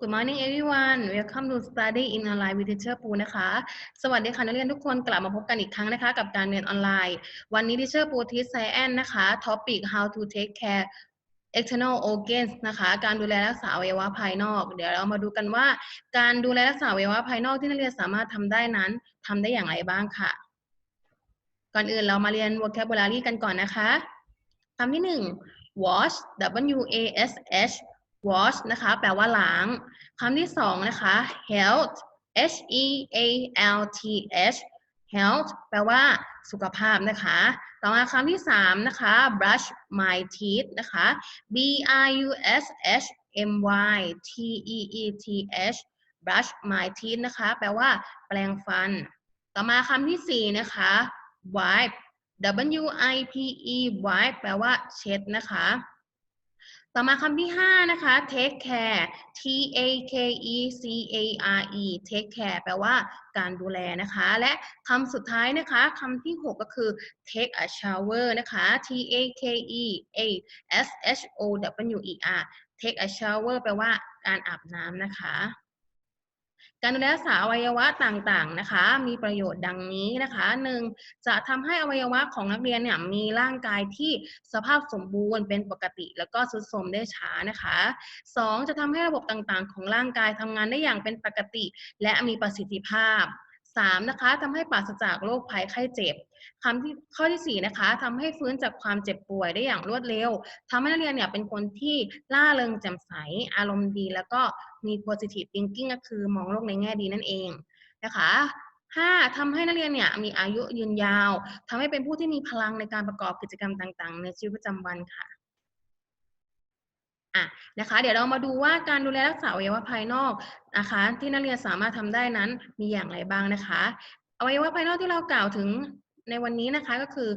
Good morning everyone Welcome to Study in Online with Teacher ปูนะคะ สวัสดีค่ะนักเรียนทุกคนกลับมาพบกันอีกครั้งนะคะ กับการเรียนออนไลน์ วันนี้ Teacher ปูทิสไซแอนนะคะ Topic How to take care external organs นะคะ การดูแลรักษาอวัยวะภายนอก เดี๋ยวเรามาดูกันว่า การดูแลรักษาอวัยวะภายนอกที่นักเรียนสามารถทำได้นั้นทำได้อย่างไรบ้างค่ะ ก่อนอื่นเรามาเรียน vocabulary กันก่อนนะคะคำที่หนึ่ง wash w a s h wash นะคะ แปลว่าล้างคำที่สองนะคะ health h e a l t h health แปลว่าสุขภาพนะคะ ต่อมาคำที่สามนะคะ brush my teeth นะคะ b r u s h m y t e e t h brush my teeth นะคะ แปลว่าแปรงฟัน ต่อมาคำที่สี่นะคะ wipe w i p e wipe แปลว่าเช็ดนะคะ ต่อมาคำที่ห้านะคะ take care t a k e c a r e take care แปลว่าการดูแลนะคะ และคำสุดท้ายนะคะคำที่หกก็คือ take a shower นะคะ t a k e a s h o w e r take a shower แปลว่าการอาบน้ำนะคะ การดูแลรักษาอวัยวะต่างๆนะคะ มีประโยชน์ดังนี้นะคะหนึ่งจะทำให้อวัยวะของนักเรียนเนี่ยมีร่างกายที่สภาพสมบูรณ์เป็นปกติ แล้วก็สุดสมได้ช้านะคะสองจะทำให้ระบบต่างๆ ของร่างกายทำงานได้อย่างเป็นปกติ และมีประสิทธิภาพ สามนะคะทำให้ปราศจากโรคภัยไข้เจ็บคำที่ข้อที่สี่นะคะทำให้ฟื้นจากความเจ็บป่วยได้อย่างรวดเร็วทำให้นักเรียนเนี่ยเป็นคนที่ล่าเริงแจ่มใส อารมณ์ดี แล้วก็มี positive thinking ก็คือมองโลกในแง่ดีนั่นเองนะคะห้าทำให้นักเรียนเนี่ยมีอายุยืนยาวทำให้เป็นผู้ที่มีพลังในการประกอบกิจกรรมต่าง ๆ ในชีวิตประจำวันค่ะ อะนะคะ เดี๋ยวเรามาดูว่าการดูแลรักษาอวัยวะภายนอกนะคะ ที่นักเรียนสามารถทำได้นั้นมีอย่างไรบ้างนะคะอวัยวะภายนอกที่เรากล่าวถึงในวันนี้นะคะก็คือ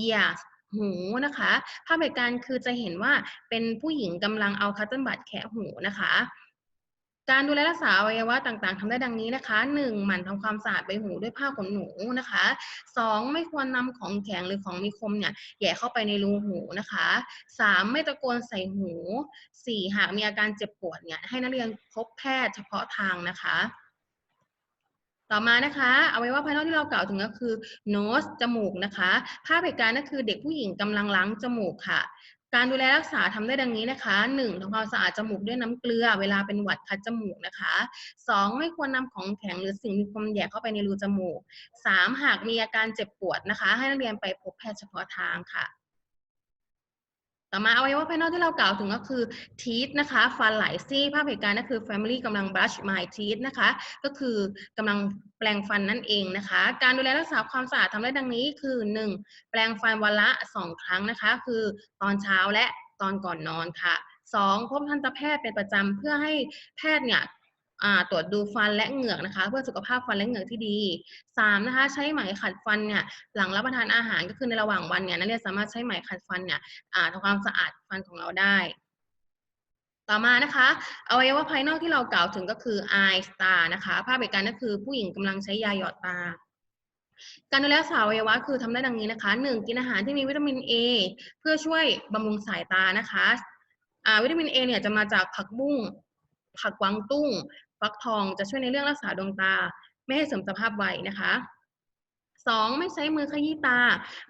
ears หูนะคะ ภาพเหตุการณ์คือจะเห็นว่าเป็นผู้หญิงกำลังเอาคัตเติ้ลบัตแคะหูนะคะ การดูแลรักษาอวัยวะต่างๆทำได้ดังนี้นะคะหนึ่งหมั่นทำความสะอาดใบหูด้วยผ้าขนหนูนะคะสองไม่ควรนำของแข็งหรือของมีคมเนี่ยแย่เข้าไปในรูหูนะคะสามไม่ตะโกนใส่หูสี่หากมีอาการเจ็บปวดเนี่ยให้นักเรียนพบแพทย์เฉพาะทางนะคะ ต่อมานะคะอวัยวะภายนอกที่เรากล่าวถึงก็คือ nose จมูกนะคะ ภาพเหตุการณ์ก็คือเด็กผู้หญิงกำลังล้างจมูกค่ะ การดูแลรักษาทำได้ดังนี้นะคะหนึ่งทำความสะอาดจมูกด้วยน้ำเกลือ เวลาเป็นหวัดคัดจมูกนะคะสองไม่ควรนำของแข็งหรือสิ่งมีคมแหย่เข้าไปในรูจมูกสามหากมีอาการเจ็บปวดนะคะ ให้นักเรียนไปพบแพทย์เฉพาะทางค่ะ ต่อมาอวัยวะภายนอกที่เรากล่าวถึงก็คือ teeth นะคะฟันหลายซี่ภาพเหตุการณ์ก็คือ family กำลัง brush my teeth นะคะ ก็คือกำลังแปรงฟันนั่นเองนะคะ การดูแลรักษาความสะอาดทำได้ดังนี้คือ 1. แปรงฟันวันละ 2 ครั้งนะคะ คือตอนเช้าและตอนก่อนนอนค่ะ 2. พบทันตแพทย์เป็นประจำเพื่อให้แพทย์เนี่ย ตรวจดูฟันและเหงือกนะคะ เพื่อสุขภาพฟันและเหงือกที่ดีสามนะคะใช้ไหมขัดฟันเนี่ยหลังรับประทานอาหารก็คือในระหว่างวันเนี่ยนักเรียนสามารถใช้ไหมขัดฟันเนี่ยทำความสะอาดฟันของเราได้ ต่อมานะคะอวัยวะภายนอกที่เรากล่าวถึงก็คือ eye star นะคะ ภาพเหตุการณ์ก็คือผู้หญิงกำลังใช้ยาหยอดตาการดูแลสาววัยวะคือทำได้ดังนี้นะคะหนึ่งกินอาหารที่มีวิตามิน A เพื่อช่วยบำรุงสายตานะคะวิตามิน A เนี่ยจะมาจากผักบุ้ง ผักกวางตุ้ง ฟักทองจะช่วยในเรื่องรักษาดวงตา ไม่ให้เสื่อมสภาพวัยนะคะสองไม่ใช้มือขยี้ตา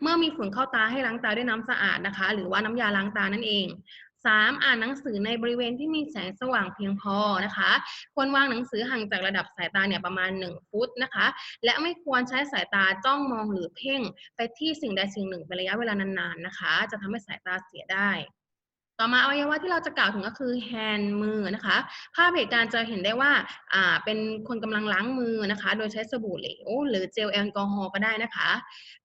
เมื่อมีฝุ่นเข้าตาให้ล้างตาด้วยน้ำสะอาดนะคะ หรือว่าน้ำยาล้างตานั่นเองสามอ่านหนังสือในบริเวณที่มีแสงสว่างเพียงพอนะคะ ควรวางหนังสือห่างจากระดับสายตาเนี่ยประมาณ 1 ฟุตนะคะ และไม่ควรใช้สายตาจ้องมองหรือเพ่ง ไปที่สิ่งใดสิ่งหนึ่งเป็นระยะเวลานานๆนะคะ จะทำให้สายตาเสียได้ ต่อมาอวัยวะที่เราจะกล่าวถึงก็คือ hand มือนะคะ ภาพเหตุการณ์จะเห็นได้ว่าอ่าเป็นคนกำลังล้างมือนะคะ โดยใช้สบู่เหลวหรือเจลแอลกอฮอล์ก็ได้นะคะ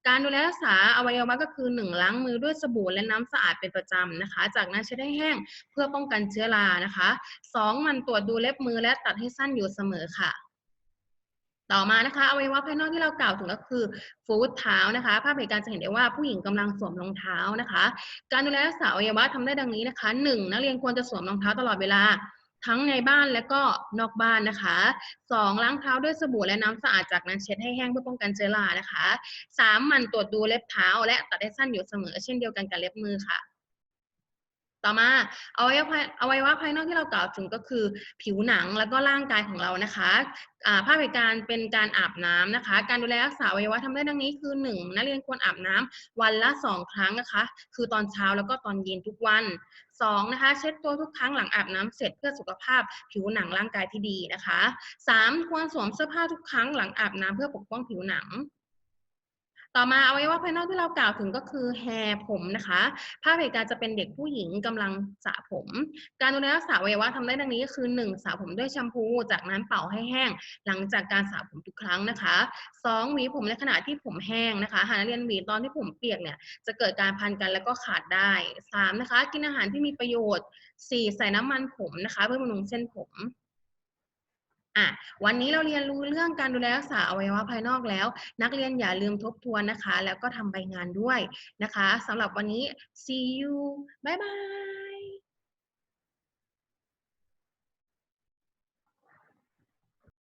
การดูแลรักษาอวัยวะก็คือ 1 ล้างมือด้วยสบู่และน้ำสะอาดเป็นประจำนะคะ จากนั้นใช้ได้แห้งเพื่อป้องกันเชื้อรานะคะ 2 มันตรวจดูเล็บมือและตัดให้สั้นอยู่เสมอค่ะ ต่อมานะคะอวัยวะภายนอกที่เรากล่าวถึงก็คือฟูดเท้านะคะ ภาพเหตุการณ์จะเห็นได้ว่าผู้หญิงกำลังสวมรองเท้านะคะ การดูแลรักษาอวัยวะทำได้ดังนี้นะคะหนึ่งนักเรียนควรจะสวมรองเท้าตลอดเวลาทั้งในบ้านและก็นอกบ้านนะคะสองล้างเท้าด้วยสบู่และน้ำสะอาดจากนั้นเช็ดให้แห้งเพื่อป้องกันเชื้อรานะคะสามมันตรวจดูเล็บเท้าและตัดให้สั้นอยู่เสมอเช่นเดียวกันกับเล็บมือค่ะ ต่อมาอวัยวะภายอวัยวะภายนอกที่เรากล่าวถึงก็คือผิวหนังแล้วก็ร่างกายของเรานะคะภาพเหตุการณ์เป็นการอาบน้ำนะคะ การดูแลรักษาอวัยวะทำได้ดังนี้คือ 1. นักเรียนควรอาบน้ำวันละ 2 ครั้งนะคะ คือตอนเช้าแล้วก็ตอนเย็นทุกวัน 2. นะคะ เช็ดตัวทุกครั้งหลังอาบน้ำเสร็จเพื่อสุขภาพผิวหนังร่างกายที่ดีนะคะ 3. ควรสวมเสื้อผ้าทุกครั้งหลังอาบน้ำเพื่อปกป้องผิวหนัง ต่อมาอวัยวะภายนอกที่เรากล่าวถึงก็คือแฮร์ผมนะคะ ภาพเหตุการณ์จะเป็นเด็กผู้หญิงกำลังสระผม การดูแลรักษาอวัยวะทำได้ดังนี้ก็คือ 1. สระผมด้วยแชมพู จากนั้นเป่าให้แห้ง หลังจากการสระผมทุกครั้งนะคะ 2. หวีผมในขณะที่ผมแห้งนะคะหากนักเรียนหวีตอนที่ผมเปียกเนี่ยจะเกิดการพันกันแล้วก็ขาดได้ 3. นะคะ กินอาหารที่มีประโยชน์ 4. ใส่น้ำมันผมนะคะ เพื่อบำรุงเส้นผม อะวันนี้เราเรียนรู้เรื่องการดูแลรักษาอวัยวะภายนอกแล้ว นักเรียนอย่าลืมทบทวนนะคะ แล้วก็ทำใบงานด้วยนะคะสำหรับวันนี้ see you บ๊ายบาย